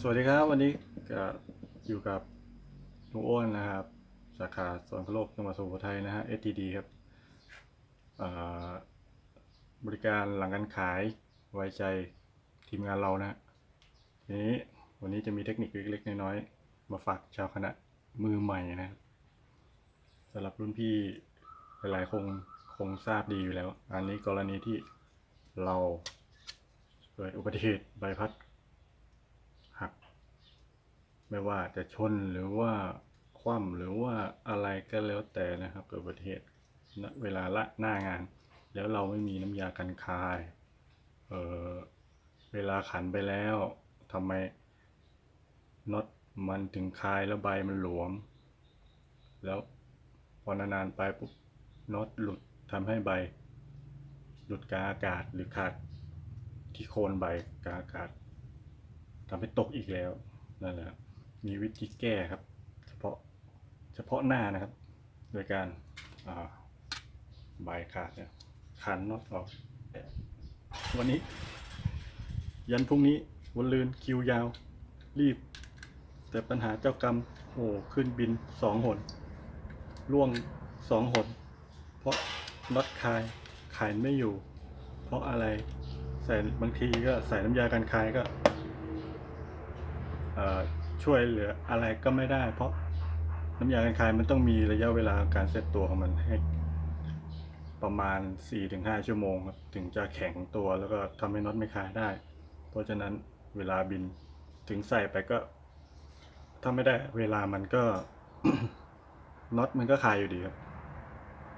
สวัสดีครับ วันนี้ก็อยู่กับลุงอ้วนนะครับ สาขาสวนโลกจังหวัดสุโขทัยนะฮะ STD ครับบริการหลังการขายไว้ใจทีมงานเรานะฮะทีนี้วันนี้จะมีเทคนิคเล็ก ๆ น้อยๆมาฝากชาวคณะมือใหม่นะครับสำหรับรุ่นพี่หลายๆคงคงทราบดีอยู่แล้ว อันนี้กรณีที่เราเกิดอุบัติเหตุใบพัด ไม่ว่าจะชนหรือว่าคว่ำหรือว่าอะไรก็แล้วแต่นะครับ เกิดอุบัติเหตุณเวลาละหน้างาน แล้วเราไม่มีน้ำยากันคายเออเวลาขันไปแล้วทำไมน็อตมันถึงคายแล้วใบมันหลวม แล้วพอนานๆไปปุ๊บน็อตหลุดทำให้ใบ หลุดกลางอากาศหรือขาดที่โคนใบกลางอากาศทำให้ตกอีกแล้วนั่นแหละ มีวิธีแก้ครับ เฉพาะเฉพาะหน้านะครับ โดยการอ่าใบขาดเนี่ยขันน็อตออก วันนี้ ยันพรุ่งนี้วันลืนคิวยาว รีบ แต่ปัญหาเจ้ากรรมโอ้ขึ้นบินสองหนล่วงสองหนเพราะน็อตคายขายไม่อยู่ เพราะอะไรใส่บางทีก็ใส่น้ำยากันคายก็เอ่อ ช่วยเหลืออะไรก็ไม่ได้ เพราะน้ำยากันคายมันต้องมีระยะเวลาการเซตตัวของมันให้ประมาณ 4-5 ชั่วโมงครับถึงจะแข็งตัวแล้วก็ทำให้น็อตไม่คายได้ เพราะฉะนั้นเวลาบินถึงใส่ไปก็ถ้าไม่ได้เวลามันก็น็อตมันก็คายอยู่ดีครับ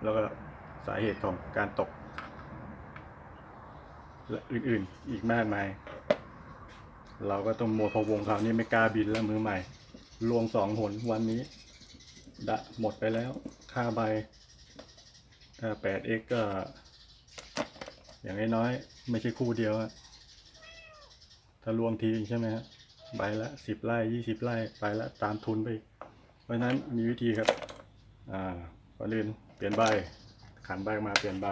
แล้วก็สาเหตุของการตก และอื่นๆอีกมากมาย เราก็ต้องโมวพะวงคราวนี้ไม่กล้าบินแล้วมือใหม่ ลวงสองหนวันนี้ ดะหมดไปแล้ว ค่าใบ ถ้า 8x ก็ อย่างน้อยๆไม่ใช่คู่เดียวอะถ้าลวงทีใช่ไหมฮะใบละสิบไร่ยี่สิบไร่ไปละตามทุนไปอีกเพราะฉะนั้นมีวิธีครับ อ่าก่อนอื่นเปลี่ยนใบ ขันใบมาเปลี่ยนใบ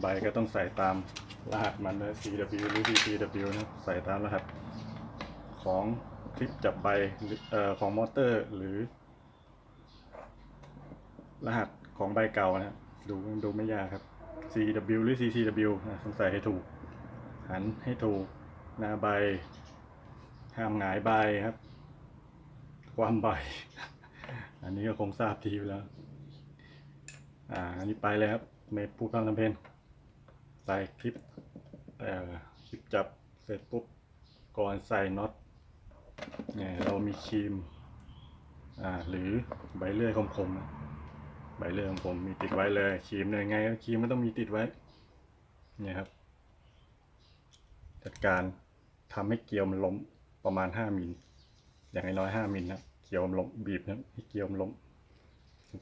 ใบก็ต้องใส่ตาม รหัสมันนะ CW หรือ CCW นะใส่ตามรหัสของคลิปจับใบอเอ่อของมอเตอร์หรือ รหัสของใบเก่านะดูดูไม่ยากครับ CW หรือ CCW นะต้องใส่ให้ถูก หันให้ถูก หน้าใบ ห้ามหงายใบครับ ความใบ อันนี้ก็คงทราบทีอยู่แล้ว อ่า อันนี้ไปเลยครับ เมดผู้กำทำเพนใส่คลิป เออจับเสร็จปุ๊บก่อนใส่น็อตเนี่ยเรามีครีมอ่าหรือใบเลื่อยคมๆนะใบเลื่อยของผมมีติดไว้เลยครีมเนี่ยไงครีมมันต้องมีติดไว้เนี่ยครับ จัดการทำให้เกลียวมันล้มประมาณห้ามิลอย่างน้อยห้ามิลนะเกลียวมันล้มบีบนะให้เกลียวมันล้ม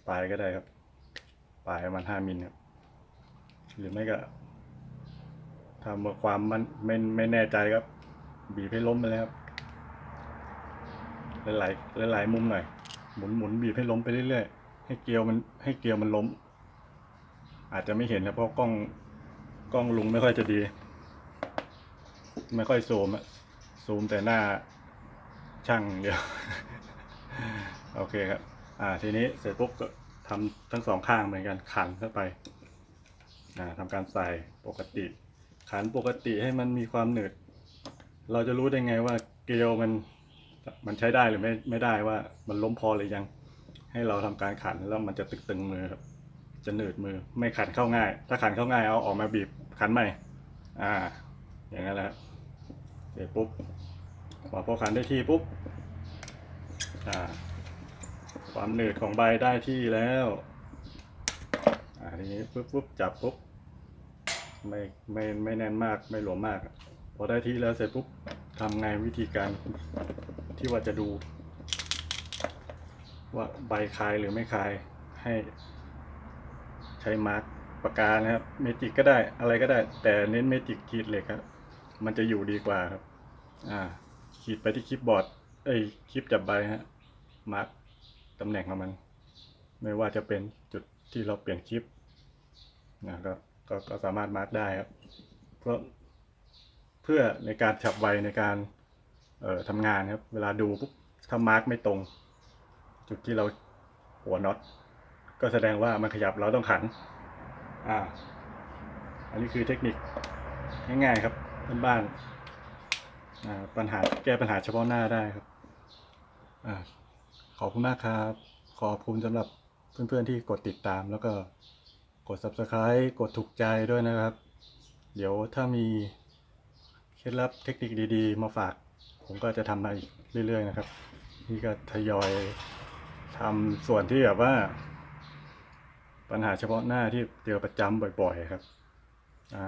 ปลายก็ได้ครับ ปลายประมาณห้ามิลครับหรือไม่ก็ ถ้าเมื่อความมันไม่ไม่แน่ใจครับ บีบให้ล้มไปเลยครับหลายๆหลายมุมหน่อย หมุนหมุนบีบให้ล้มไปเรื่อยๆให้เกลียวมันให้เกลียวมันล้ม อาจจะไม่เห็นนะเพราะกล้องกล้องลุงไม่ค่อยจะดี ไม่ค่อยซูมอะซูมแต่หน้าช่างเดียวโอเคครับ อ่าทีนี้เสร็จปุ๊บก็ทำทั้งสองข้างเหมือนกันขันเข้าไปอ่าทำการใส่ปกติ ขันปกติให้มันมีความหนืด เราจะรู้ได้ไงว่าเกลียวมันมันใช้ได้หรือไม่ไม่ได้ว่ามันล้มพอหรือยัง ให้เราทำการขันแล้วมันจะตึกตึงมือครับ จะหนืดมือไม่ขันเข้าง่าย ถ้าขันเข้าง่ายเอาออกมาบีบขันใหม่ อ่า อย่างนั้นแหละเสร็จปุ๊บพอพอขันได้ที่ปุ๊บอ่า ความหนืดของใบได้ที่แล้วอ่าทีนี้ปุ๊บปุ๊บจับปุ๊บ ไม่ไม่ไม่แน่นมากไม่หลวมมาก พอได้ที่แล้วเสร็จปุ๊บทำไงวิธีการที่ว่าจะดู ว่าใบคายหรือไม่คายให้ใช้มาร์กปากกานะครับ เมจิกก็ได้อะไรก็ได้ แต่เน้นเมจิกขีดเหล็กครับ มันจะอยู่ดีกว่าครับ อ่า ขีดไปที่คลิปบอร์ดเอ้คลิปจับใบฮะมาร์กตำแหน่งของมัน ไม่ว่าจะเป็นจุดที่เราเปลี่ยนคลิปนะก็ ก็ก็สามารถมาร์กได้ครับเพื่อเพื่อในการฉับไวในการเอ่อทำงานครับ เวลาดูปุ๊บถ้ามาร์กไม่ตรง จุดที่เราหัวน็อตก็แสดงว่ามันขยับเราต้องขัน อ่า อันนี้คือเทคนิคง่ายๆครับบ้านๆอ่าปัญหาแก้ปัญหาเฉพาะหน้าได้ครับอขอบคุณมากครับ ขอบคุณสำหรับเพื่อนๆที่กดติดตามแล้วก็ กด subscribe กดถูกใจด้วยนะครับ เดี๋ยวถ้ามีเคล็ดลับเทคนิคดีๆ มาฝาก ผมก็จะทำมาอีกเรื่อย ๆ นะครับ นี่ก็ทยอยทำส่วนที่แบบว่า ปัญหาเฉพาะหน้าที่เจอประจำบ่อย ๆ ครับอ่า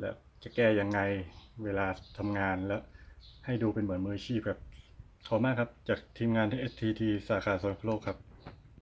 แล้วจะแก้ยังไงเวลาทำงานแล้วให้ดูเป็นเหมือนมืออาชีพครับขอบมากครับ จากทีมงานที่ STT สาขาสวนโลกครับ